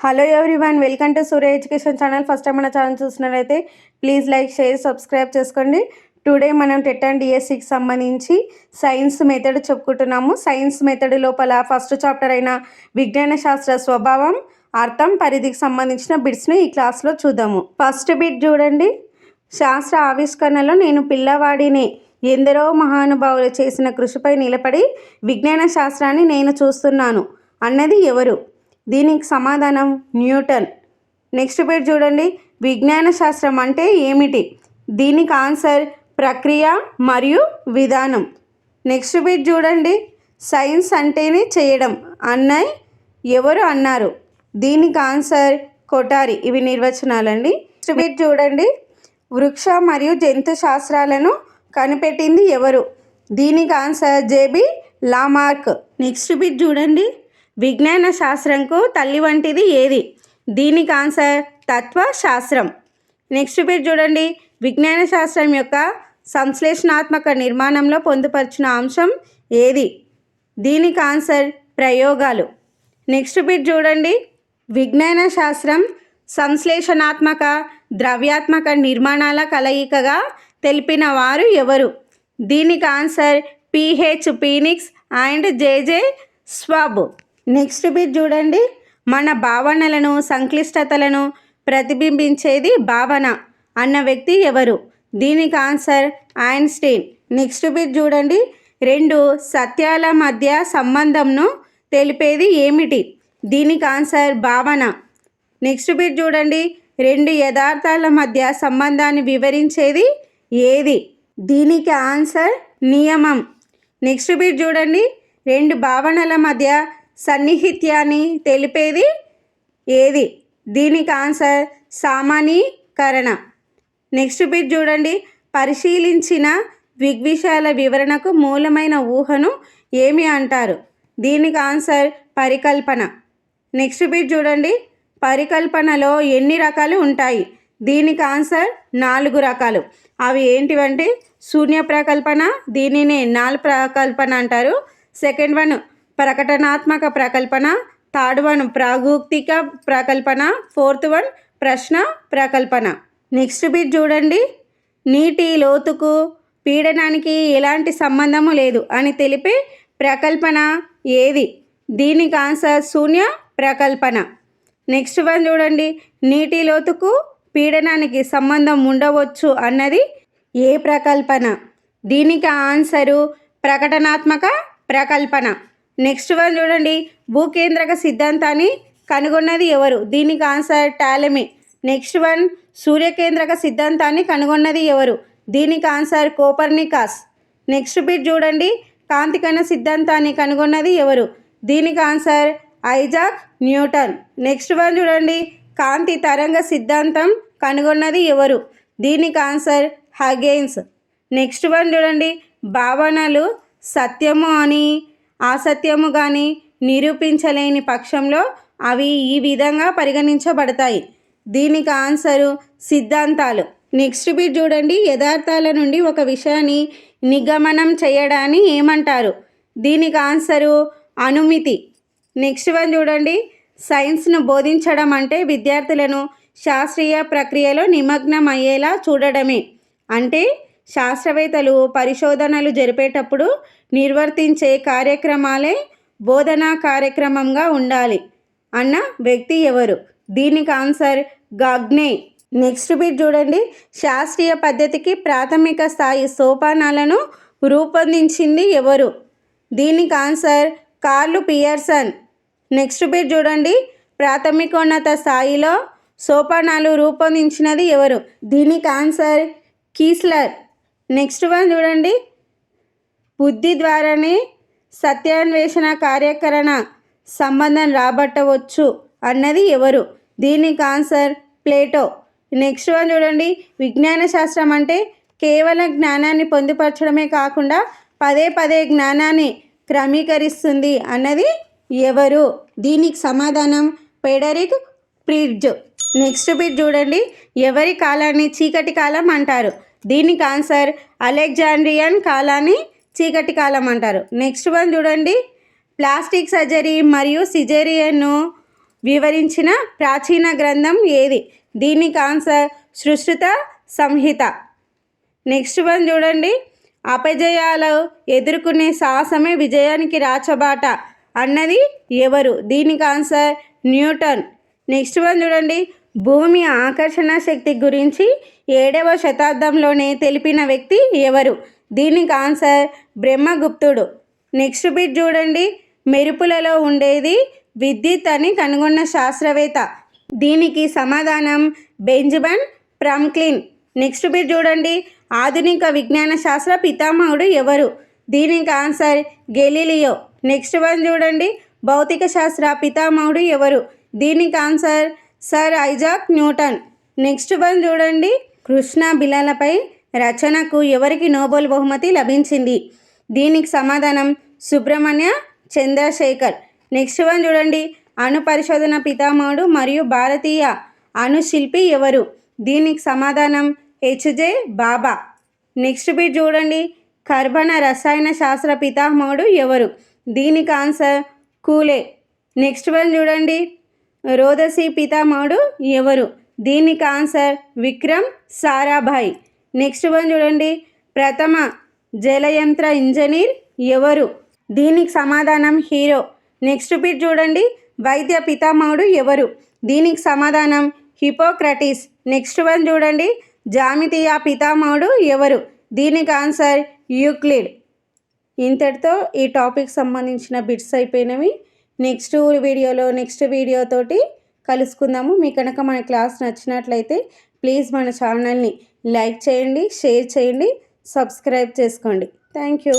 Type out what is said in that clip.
Hello everyone welcome to Surya education channel first time మన channel చూసినట్లయితే please like share subscribe చేసుకోండి. Today మనం TET and డిఎస్సికి సంబంధించి సైన్స్ మెథడ్ చెప్పుకుంటున్నాము. సైన్స్ మెథడ్ లోపల ఫస్ట్ చాప్టర్ అయిన విజ్ఞాన శాస్త్ర స్వభావం అర్థం పరిధికి సంబంధించిన బిట్స్ని ఈ క్లాస్లో చూద్దాము. ఫస్ట్ బిట్ చూడండి. శాస్త్ర ఆవిష్కరణలో నేను పిల్లవాడిని. ఎందరో మహానుభావులు చేసిన కృషిపై నిలబడి విజ్ఞాన శాస్త్రాన్ని నేను చూస్తున్నాను. అన్నది ఎవరు? దీనికి సమాధానం న్యూటన్. నెక్స్ట్ పేరు చూడండి. విజ్ఞాన శాస్త్రం అంటే ఏమిటి? దీనికి ఆన్సర్ ప్రక్రియ మరియు విధానం. నెక్స్ట్ పేరు చూడండి. సైన్స్ అంటేనే చేయడం. అన్నయ్య ఎవరు అన్నారు? దీనికి ఆన్సర్ కొటారి ఇవి నిర్వచనాలండి. నెక్స్ట్ పేరు చూడండి. వృక్ష మరియు జంతు శాస్త్రాలను కనిపెట్టింది ఎవరు? దీనికి answer JB Lamarck. Next bit చూడండి. విజ్ఞాన శాస్త్రంకు తల్లి వంటిది ఏది? దీనికి ఆన్సర్ తత్వశాస్త్రం. నెక్స్ట్ పేరు చూడండి. విజ్ఞాన శాస్త్రం యొక్క సంశ్లేషణాత్మక నిర్మాణంలో పొందుపరిచిన అంశం ఏది? దీనికి ఆన్సర్ ప్రయోగాలు. నెక్స్ట్ బిట్ చూడండి. విజ్ఞాన శాస్త్రం సంశ్లేషణాత్మక ద్రవ్యాత్మక నిర్మాణాల కలయికగా తెలిపిన వారు ఎవరు? దీనికి answer PH Phenix and JJ Schwab. Next bit చూడండి. మన భావనలను సంక్లిష్టతలను ప్రతిబింబించేది భావన అన్న వ్యక్తి ఎవరు? దీనికి ఆన్సర్ ఐన్స్టీన్. నెక్స్ట్ బిట్ చూడండి. రెండు సత్యాల మధ్య సంబంధంను తెలిపేది ఏమిటి? దీనికి ఆన్సర్ భావన. నెక్స్ట్ బిట్ చూడండి. రెండు యథార్థాల మధ్య సంబంధాన్ని వివరించేది ఏది? దీనికి ఆన్సర్ నియమం. నెక్స్ట్ బిట్ చూడండి. రెండు భావనల మధ్య సన్నిహిత్యాన్ని తెలిపేది ఏది? దీనికి ఆన్సర్ సామాన్యీకరణ నెక్స్ట్ బిట్ చూడండి. పరిశీలించిన విగ్విషయాల వివరణకు మూలమైన ఊహను ఏమి అంటారు? దీనికి ఆన్సర్ పరికల్పన. నెక్స్ట్ బిట్ చూడండి. పరికల్పనలో ఎన్ని రకాలు ఉంటాయి? దీనికి ఆన్సర్ నాలుగు రకాలు. అవి ఏంటివంటే శూన్య ప్రకల్పన దీనినే నాలుగు ప్రకల్పన అంటారు. సెకండ్ వన్ ప్రకటనాత్మక ప్రకల్పన థర్డ్ వన్ ప్రాగూక్తిక ప్రకల్పన ఫోర్త్ వన్ ప్రశ్న ప్రకల్పన. నెక్స్ట్ బిట్ చూడండి. నీటి లోతుకు పీడనానికి ఎలాంటి సంబంధము లేదు అని తెలిపే ప్రకల్పన ఏది? దీనికి ఆన్సర్ శూన్య ప్రకల్పన. నెక్స్ట్ వన్ చూడండి. నీటి లోతుకు పీడనానికి సంబంధం ఉండవచ్చు అన్నది ఏ ప్రకల్పన? దీనికి ఆన్సరు ప్రకటనాత్మక ప్రకల్పన. నెక్స్ట్ వన్ చూడండి. భూకేంద్రక సిద్ధాంతాన్ని కనుగొన్నది ఎవరు? దీనికి ఆన్సర్ టాలమీ. నెక్స్ట్ వన్ సూర్యకేంద్రక సిద్ధాంతాన్ని కనుగొన్నది ఎవరు? దీనికి ఆన్సర్ కోపర్నికాస్. నెక్స్ట్ బిట్ చూడండి. కాంతికణ సిద్ధాంతాన్ని కనుగొన్నది ఎవరు? దీనికి answer Isaac Newton. Next one చూడండి. కాంతి తరంగ సిద్ధాంతం కనుగొన్నది ఎవరు? దీనికి ఆన్సర్ హగేన్స్. నెక్స్ట్ వన్ చూడండి. భావనలు సత్యము అని అసత్యము కానీ నిరూపించలేని పక్షంలో అవి ఈ విధంగా పరిగణించబడతాయి. దీనికి ఆన్సరు సిద్ధాంతాలు. నెక్స్ట్ బిట్ చూడండి. యథార్థాల నుండి ఒక విషయాన్ని నిగమనం చేయడాన్ని ఏమంటారు? దీనికి ఆన్సరు అనుమితి. నెక్స్ట్ వన్ చూడండి. సైన్స్ను బోధించడం అంటే విద్యార్థులను శాస్త్రీయ ప్రక్రియలో నిమగ్నం అయ్యేలా చూడడమే. అంటే శాస్త్రవేత్తలు పరిశోధనలు జరిపేటప్పుడు నిర్వర్తించే కార్యక్రమాలే బోధనా కార్యక్రమంగా ఉండాలి అన్న వ్యక్తి ఎవరు? దీనికి ఆన్సర్ గాగ్నే. నెక్స్ట్ బిట్ చూడండి. శాస్త్రీయ పద్ధతికి ప్రాథమిక స్థాయి సోపానాలను రూపొందించింది ఎవరు? దీనికి ఆన్సర్ కార్లు పియర్సన్. నెక్స్ట్ బిట్ చూడండి. ప్రాథమికోన్నత స్థాయిలో సోపానాలు రూపొందించినది ఎవరు? దీనికి ఆన్సర్ కీస్లర్. నెక్స్ట్ వన్ చూడండి. బుద్ధి ద్వారానే సత్యాన్వేషణ కార్యకరణ సంబంధం రాబట్టవచ్చు అన్నది ఎవరు? దీనికి ఆన్సర్ ప్లేటో. నెక్స్ట్ వన్ చూడండి. విజ్ఞాన శాస్త్రం అంటే కేవలం జ్ఞానాన్ని పొందుపరచడమే కాకుండా పదే పదే జ్ఞానాన్ని క్రమీకరిస్తుంది అన్నది ఎవరు? దీనికి సమాధానం పెడరిక్ ప్రిడ్జ్. నెక్స్ట్ బిట్ చూడండి. ఎవరి కాలాన్ని చీకటి కాలం అంటారు? దీనికి ఆన్సర్ అలెగ్జాండ్రియన్ కాలాన్ని చీకటి కాలం అంటారు. నెక్స్ట్ వన్ చూడండి. ప్లాస్టిక్ సర్జరీ మరియు సిజేరియన్ను వివరించిన ప్రాచీన గ్రంథం ఏది? దీనికి answer Sushruta Samhita. Next one చూడండి. అపజయాలు ఎదుర్కొనే సాహసమే విజయానికి రాచబాట అన్నది ఎవరు? దీనికి ఆన్సర్ న్యూటన్. నెక్స్ట్ వన్ చూడండి. భూమి ఆకర్షణ శక్తి గురించి ఏడవ శతాబ్దంలోనే తెలిపిన వ్యక్తి ఎవరు? దీనికి ఆన్సర్ బ్రహ్మగుప్తుడు. నెక్స్ట్ బిట్ చూడండి. మెరుపులలో ఉండేది విద్యుత్ అని కనుగొన్న శాస్త్రవేత్త. దీనికి సమాధానం బెంజమిన్ ఫ్రాంక్లిన్ నెక్స్ట్ బిట్ చూడండి. ఆధునిక విజ్ఞాన శాస్త్ర పితామహుడు ఎవరు? దీనికి ఆన్సర్ గెలీలియో. నెక్స్ట్ వన్ చూడండి. భౌతిక శాస్త్ర పితామహుడు ఎవరు? దీనికి answer sir Isaac Newton. Next one చూడండి. కృష్ణ బిలాలపై రచనకు ఎవరికి నోబెల్ బహుమతి లభించింది? దీనికి సమాధానం సుబ్రహ్మణ్య చంద్రశేఖర్. నెక్స్ట్ వన్ చూడండి. అణు పరిశోధన పితామహుడు మరియు భారతీయ అణుశిల్పి ఎవరు? దీనికి సమాధానం హెచ్జే బాబా. నెక్స్ట్ బిట్ చూడండి. కర్బన రసాయన శాస్త్ర పితామహుడు ఎవరు? దీనికి ఆన్సర్ కూలే. నెక్స్ట్ వన్ చూడండి. రోదసి పితామహుడు ఎవరు? దీనికి answer Vikram Sarabhai. Next one చూడండి. ప్రథమ జలయంత్ర ఇంజనీర్ ఎవరు? దీనికి సమాధానం హీరో. నెక్స్ట్ బిట్ చూడండి. వైద్య పితామహుడు ఎవరు? దీనికి సమాధానం హిపోక్రటీస్. నెక్స్ట్ వన్ చూడండి. జామితీయ పితామహుడు ఎవరు? దీనికి ఆన్సర్ యూక్లిడ్. ఇంతటితో ఈ టాపిక్ సంబంధించిన బిట్స్ అయిపోయినవి. నెక్స్ట్ వీడియోలో నెక్స్ట్ వీడియోతోటి కలుసుకుందాము. మీకు కనుక మన క్లాస్ నచ్చినట్లయితే ప్లీజ్ మన ఛానల్ని లైక్ చేయండి షేర్ చేయండి సబ్స్క్రైబ్ చేసుకోండి. Thank you.